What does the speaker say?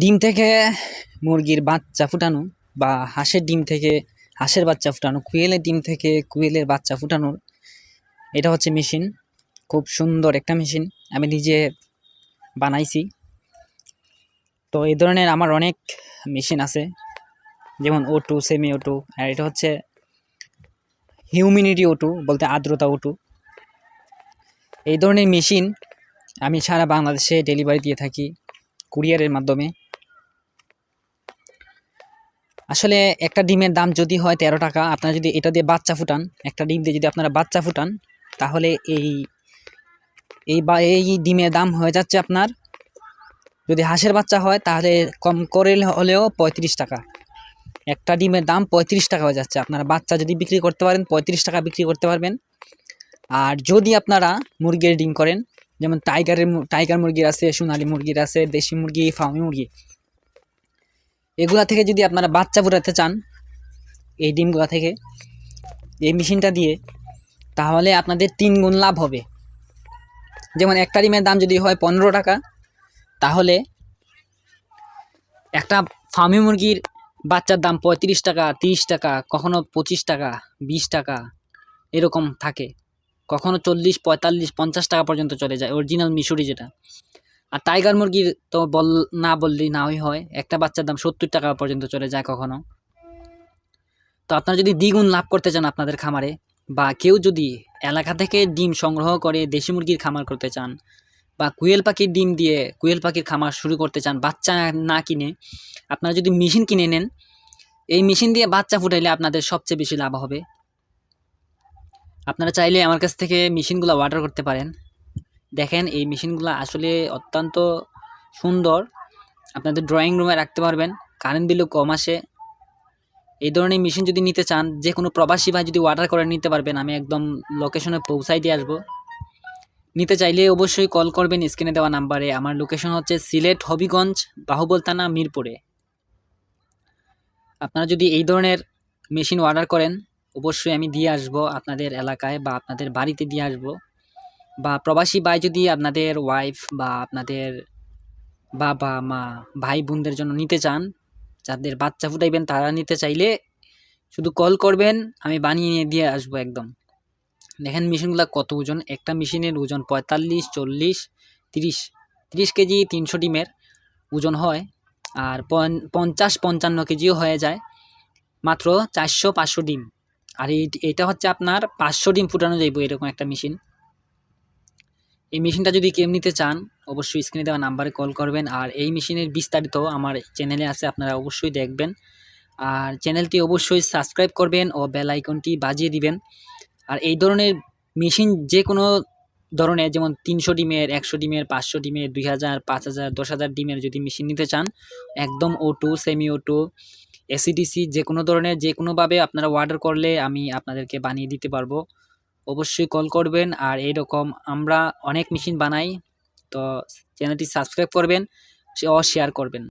ডিম থেকে মুরগির বাচ্চা ফুটানো বা হাঁসের ডিম থেকে হাঁসের বাচ্চা ফুটানো, কুয়েলের ডিম থেকে কুয়েলের বাচ্চা ফুটানোর এটা হচ্ছে মেশিন। খুব সুন্দর একটা মেশিন আমি নিজে বানাইছি। তো এই ধরনের আমার অনেক মেশিন আছে, যেমন ও টু সেমি ওটু আর এটা হচ্ছে হিউমিনিটি ওটু বলতে আর্দ্রতা ও টু এই ধরনের মেশিন আমি সারা বাংলাদেশে ডেলিভারি দিয়ে থাকি কুরিয়ারের মাধ্যমে। আসলে একটা ডিমের দাম যদি হয় তেরো টাকা, আপনারা যদি এটা দিয়ে বাচ্চা ফুটান, একটা ডিম দিয়ে যদি আপনারা বাচ্চা ফুটান, তাহলে এই এই বা, এই ডিমের দাম হয়ে যাচ্ছে আপনার, যদি হাঁসের বাচ্চা হয় তাহলে কম করে হলেও পঁয়ত্রিশ টাকা। একটা ডিমের দাম পঁয়ত্রিশ টাকা হয়ে যাচ্ছে। আপনারা বাচ্চা যদি বিক্রি করতে পারেন, পঁয়ত্রিশ টাকা বিক্রি করতে পারবেন। আর যদি আপনারা মুরগির ডিম করেন, যেমন টাইগারের টাইগার মুরগির আছে, সোনালি মুরগির আছে, দেশি মুরগি, ফার্মি মুরগি এগুলা থেকে যদি আপনারা বাচ্চা ফুটাতে চান, এই ডিমগুলা থেকে, এই মেশিনটা দিয়ে, তাহলে আপনাদের তিন গুণ লাভ হবে। যেমন একটা ডিমের দাম যদি হয় পনেরো টাকা, তাহলে একটা ফার্মি মুরগির বাচ্চার দাম পঁয়ত্রিশ টাকা, তিরিশ টাকা, কখনো পঁচিশ টাকা, বিশ টাকা, এরকম থাকে। কখনো চল্লিশ, পঁয়তাল্লিশ, পঞ্চাশ টাকা পর্যন্ত চলে যায় অরিজিনাল মিশরি যেটা। আর টাইগার মুরগির তো বল, না বললেই নাওই হয়। একটা বাচ্চার দাম সত্তর টাকা পর্যন্ত চলে যায় কখনো। তো আপনারা যদি দ্বিগুণ লাভ করতে চান আপনাদের খামারে, বা কেউ যদি এলাকা থেকে ডিম সংগ্রহ করে দেশি মুরগির খামার করতে চান, বা কুয়েল পাখির ডিম দিয়ে কুয়েল পাখির খামার শুরু করতে চান, বাচ্চা না কিনে, আপনারা যদি মেশিন কিনে নেন, এই মেশিন দিয়ে বাচ্চা ফুটাইলে আপনাদের সবচেয়ে বেশি লাভ হবে। আপনারা চাইলে আমার কাছ থেকে মেশিনগুলো অর্ডার করতে পারেন। দেখেন, এই মেশিনগুলো আসলে অত্যন্ত সুন্দর। আপনাদের ড্রয়িং রুমে রাখতে পারবেন কারেন্ট বিলও কম আসে। এই ধরনের মেশিন যদি নিতে চান যে কোনো প্রবাসী ভাই যদি অর্ডার করে নিতে পারবেন, আমি একদম লোকেশনে পৌঁছাই দিয়ে আসব। নিতে চাইলে অবশ্যই কল করবেন স্ক্রিনে দেওয়া নাম্বারে আমার লোকেশন হচ্ছে সিলেট হবিগঞ্জ, বাহুবল থানা, মিরপুরে। আপনারা যদি এই ধরনের মেশিন অর্ডার করেন, অবশ্যই আমি দিয়ে আসব আপনাদের এলাকায় বা আপনাদের বাড়িতে দিয়ে আসব। বা প্রবাসী ভাই যদি আপনাদের ওয়াইফ বা আপনাদের বাবা, মা, ভাই বোনদের জন্য নিতে চান, যাদের বাচ্চা ফুটাইবেন তারা নিতে চাইলে শুধু কল করবেন, আমি বানিয়ে নিয়ে দিয়ে আসব একদম। দেখেন মেশিনগুলো কত ওজন, একটা মেশিনের ওজন পঁয়তাল্লিশ, চল্লিশ, তিরিশ তিরিশ কেজি তিনশো ডিমের ওজন হয়, আর পঞ্চাশ, পঞ্চান্ন কেজিও হয়ে যায়, মাত্র চারশো পাঁচশো ডিম। আর এই, এটা হচ্ছে আপনার পাঁচশো ডিম ফুটানো যাইব এরকম একটা মেশিন। এই মেশিনটা যদি কেউ নিতে চান, অবশ্যই স্ক্রিনে দেওয়া নাম্বারে কল করবেন। আর এই মেশিনের বিস্তারিত আমার চ্যানেলে আছে, আপনারা অবশ্যই দেখবেন। আর চ্যানেলটি অবশ্যই সাবস্ক্রাইব করবেন ও বেল আইকনটি বাজিয়ে দিবেন। আর এই ধরনের মেশিন যে কোনো ধরনের, যেমন তিনশো ডিমের, একশো ডিমের, পাঁচশো ডিমের, দুই হাজার, পাঁচ হাজার, দশ হাজার ডিমের যদি মেশিন নিতে চান, একদম auto semi auto AC DC যে কোনো ধরনের যে কোনোভাবে আপনারা অর্ডার করলে আমি আপনাদেরকে বানিয়ে দিতে পারব। অবশ্যই কল করবেন আর এইরকম আমরা অনেক মেশিন বানাই, তো চ্যানেলটি সাবস্ক্রাইব করবেন, ও শেয়ার করবেন।